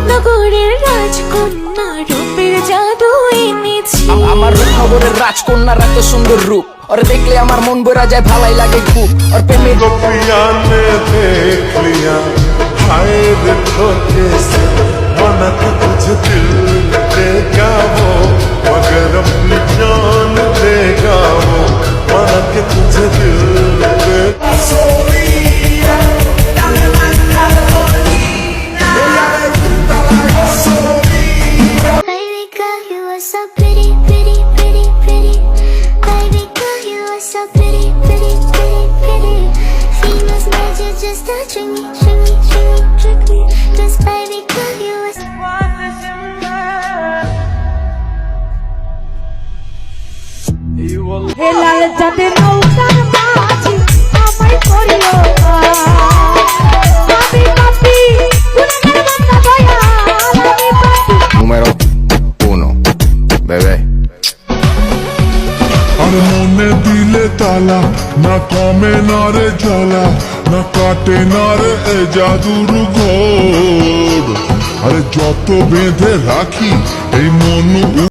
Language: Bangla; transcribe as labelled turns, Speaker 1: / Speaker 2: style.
Speaker 1: রূপনগরের রাজকন্যা রূপের জাদু এনেছি
Speaker 2: আ- আমার রূপনগরের রাজকন্যার এত সুন্দর রূপ ওর দেখলে আমার মন বইরা যায় ভালাই লাগে খুব ওর প্রেমে
Speaker 3: तो पिया ने देख लिया हाय देखो कैसे मनक तुझे दिल देगा वो मगर अपनी जान देगा वो मनक तुझे दिल
Speaker 4: pretty, pretty, pretty, pretty. Just trick me, trick me, trick me, trick me you
Speaker 1: was
Speaker 5: Hey, la, ya
Speaker 3: te মনে দিলে তালা, না কমে না রে জ্বালা, না কাটে না রে এ জাদুর ঘোর। আরে যত বেঁধে রাখি, এই মন